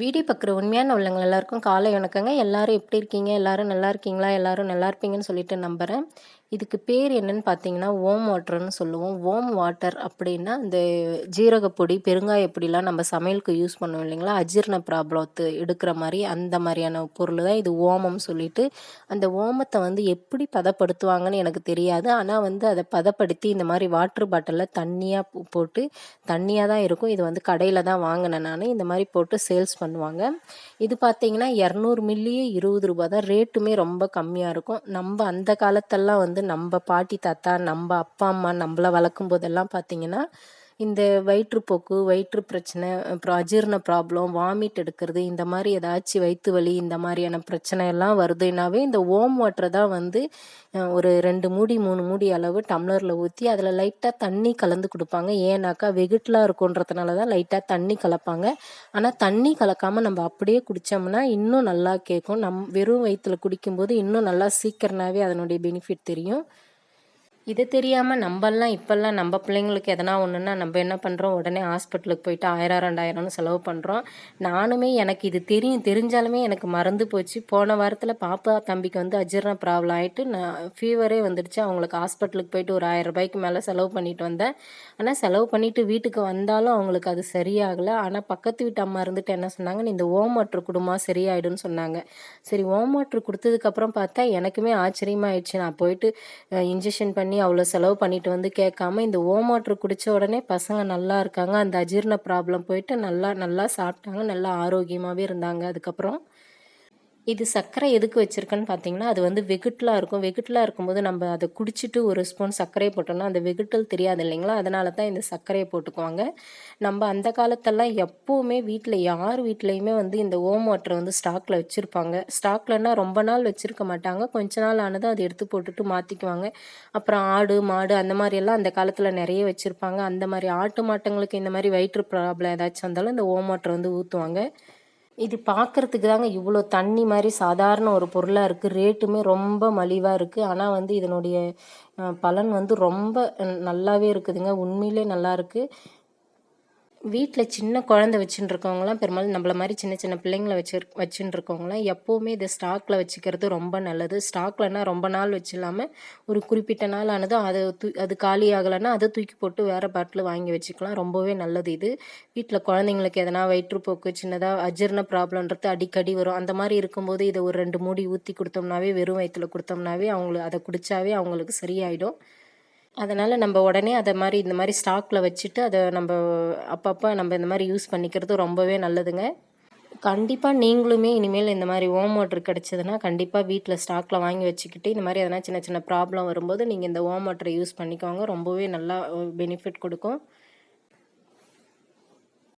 Video பார்க்குற உண்மையான உள்ளவங்க எல்லாருக்கும் காலை வணக்கங்க. எல்லாரும் எப்படி இருக்கீங்க? எல்லாரும் நல்லா இருக்கீங்களா? எல்லாரும் நல்லா இருப்பீங்கன்னு சொல்லிட்டு நம்புகிறேன் இதுக்கு பேர் என்னன்னு பார்த்தீங்கன்னா ஓம் வாட்டர்னு சொல்லுவோம். ஓம் வாட்டர் அப்படின்னா இந்த ஜீரகப்பொடி பெருங்காய பொடிலாம் நம்ம சமையலுக்கு யூஸ் பண்ணுவோம் இல்லைங்களா? அஜீரண ப்ராப்ளத்து எடுக்கிற மாதிரி அந்த மாதிரியான பொருள் தான் இது ஓமம் சொல்லிட்டு. அந்த ஓமத்தை வந்து எப்படி பதப்படுத்துவாங்கன்னு எனக்கு தெரியாது. ஆனால் வந்து அதை பதப்படுத்தி இந்த மாதிரி வாட்டர் பாட்டிலில் தண்ணியாக போட்டு தண்ணியாக தான் இருக்கும். இது வந்து கடையில் தான் வாங்கினேன் நான். இந்த மாதிரி போட்டு சேல்ஸ் பண்ணுவாங்க. இது பார்த்தீங்கன்னா இரநூறு மில்லியே இருபது ரூபா தான். ரேட்டுமே ரொம்ப கம்மியாக இருக்கும். நம்ம அந்த காலத்தெல்லாம் வந்து நம்ம பாட்டி தாத்தா நம்ம அப்பா அம்மா நம்மளை வளர்க்கும் போதெல்லாம் பார்த்தீங்கன்னா இந்த வயிற்றுப்போக்கு வயிற்று பிரச்சனை அப்புறம் அஜீரண ப்ராப்ளம் வாமிட் எடுக்கிறது இந்த மாதிரி ஏதாச்சும் வயிற்று வலி இந்த மாதிரியான பிரச்சனை எல்லாம் வருதுனாவே இந்த ஓம் வாட்டரை தான் வந்து ஒரு ரெண்டு மூடி மூணு மூடி அளவு டம்ளரில் ஊற்றி அதில் லைட்டாக தண்ணி கலந்து கொடுப்பாங்க. ஏன்னாக்கா வெகுட்டலாக இருக்குன்றதுனால தான் லைட்டாக தண்ணி கலப்பாங்க. ஆனால் தண்ணி கலக்காமல் நம்ம அப்படியே குடித்தோம்னா இன்னும் நல்லா கேட்கும் நம் வெறும் வயிற்றில் குடிக்கும்போது இன்னும் நல்லா சீக்கிரமாகவே அதனுடைய பெனிஃபிட் தெரியும். இது தெரியாமல் நம்மெல்லாம் இப்போல்லாம் நம்ம பிள்ளைங்களுக்கு எதனா ஒன்றுன்னா நம்ம என்ன பண்ணுறோம் உடனே ஹாஸ்பிட்டலுக்கு போயிட்டு ஆயிரம் ரெண்டாயிரம்னு செலவு பண்ணுறோம் நானுமே எனக்கு இது தெரியும் தெரிஞ்சாலுமே எனக்கு மறந்து போச்சு. போன வாரத்தில் பாப்பா தம்பிக்கு வந்து அஜீரண ப்ராப்ளம் ஆகிட்டு நான் ஃபீவரே வந்துடுச்சு. அவங்களுக்கு ஹாஸ்பிட்டலுக்கு போயிட்டு ஒரு ஆயிரம் ரூபாய்க்கு மேலே செலவு பண்ணிட்டு வந்தேன். ஆனால் செலவு பண்ணிவிட்டு வீட்டுக்கு வந்தாலும் அவங்களுக்கு அது சரியாகலை. ஆனால் பக்கத்து வீட்டு அம்மா இருந்துட்டு என்ன சொன்னாங்க? இந்த ஓம் வாட்ரு குடும்பம் சரியாயிடுன்னு சொன்னாங்க. சரி ஓம் வாட்ரு கொடுத்ததுக்கப்புறம் பார்த்தா எனக்குமே ஆச்சரியமாயிடுச்சு. நான் போயிட்டு இன்ஜெக்ஷன் பண்ணி அவ்வளோ செலவு பண்ணிட்டு வந்து கேட்காம இந்த ஓம் குடித்த உடனே பசங்க நல்லா இருக்காங்க அந்த அஜீரண ப்ராப்ளம் போயிட்டு நல்லா நல்லா சாப்பிட்டாங்க நல்லா ஆரோக்கியமாகவே இருந்தாங்க. அதுக்கப்புறம் இது சர்க்கரை எதுக்கு வச்சுருக்கேன்னு பார்த்தீங்கன்னா அது வந்து வெகுட்டலாக இருக்கும். வெகுட்டலாக இருக்கும்போது நம்ம அதை குடிச்சிட்டு ஒரு ஸ்பூன் சர்க்கரையை போட்டோம்னா அந்த வெகுட்டல் தெரியாது இல்லைங்களா? அதனால தான் இந்த சர்க்கரையை போட்டுக்குவாங்க. நம்ம அந்த காலத்தெல்லாம் எப்போவுமே வீட்டில் யார் வீட்லேயுமே வந்து இந்த ஓம் வாட்டர் வந்து ஸ்டாக்கில் வச்சுருப்பாங்க. ஸ்டாக்லன்னா ரொம்ப நாள் வச்சுருக்க மாட்டாங்க. கொஞ்ச நாள் ஆனதும் அதை எடுத்து போட்டுட்டு மாற்றிக்குவாங்க அப்புறம் ஆடு மாடு அந்த மாதிரியெல்லாம் அந்த காலத்தில் நிறைய வச்சுருப்பாங்க. அந்த மாதிரி ஆட்டு மாட்டங்களுக்கு இந்த மாதிரி வயிற்று ப்ராப்ளம் ஏதாச்சும் வந்தாலும் இந்த ஓம் வாட்டர் வந்து ஊற்றுவாங்க இது பார்க்குறதுக்கு தாங்க இவ்வளோ தண்ணி மாதிரி சாதாரண ஒரு பொருளாக இருக்குது ரேட்டுமே ரொம்ப மலிவாக இருக்குது ஆனால் வந்து இதனுடைய பலன் வந்து ரொம்ப நல்லாவே இருக்குதுங்க. உண்மையிலே நல்லா இருக்குது வீட்டில் சின்ன குழந்த வச்சுட்டு இருக்கவங்களாம் பெரும்பாலும் நம்மள மாதிரி சின்ன சின்ன பிள்ளைங்கள வச்சு வச்சுட்டு இருக்கவங்களாம் எப்போவுமே இதை ஸ்டாக்கில் வச்சுக்கிறது ரொம்ப நல்லது. ஸ்டாக்லன்னா ரொம்ப நாள் வச்சு இல்லாமல் ஒரு குறிப்பிட்ட நாள் ஆனது அதை தூ அது காலி ஆகலைன்னா அதை தூக்கி போட்டு வேறு பாட்டில் வாங்கி வச்சுக்கலாம். ரொம்பவே நல்லது இது. வீட்டில் குழந்தைங்களுக்கு எதனா வயிற்றுப்போக்கு சின்னதாக அஜீரண ப்ராப்ளம்ன்றது அடிக்கடி வரும். அந்த மாதிரி இருக்கும்போது இதை ஒரு ரெண்டு மூடி ஊற்றி கொடுத்தோம்னாவே வெறும் வயிற்றில் கொடுத்தோம்னாவே அவங்களுக்கு அதை குடித்தாவே அவங்களுக்கு சரியாயிடும். அதனால் நம்ம உடனே அதை மாதிரி இந்த மாதிரி ஸ்டாக்கில் வச்சுட்டு அதை நம்ம அப்பப்போ நம்ம இந்த மாதிரி யூஸ் பண்ணிக்கிறது ரொம்பவே நல்லதுங்க. கண்டிப்பாக நீங்களுமே இனிமேல் இந்த மாதிரி ஓம் வாட்டர் கிடச்சதுன்னா கண்டிப்பாக வீட்டில் ஸ்டாக்கில் வாங்கி வச்சுக்கிட்டு இந்த மாதிரி எதனா சின்ன சின்ன ப்ராப்ளம் வரும்போது நீங்கள் இந்த ஓம் வாட்டரை யூஸ் பண்ணிக்கோங்க. ரொம்பவே நல்லா பெனிஃபிட் கொடுக்கும்.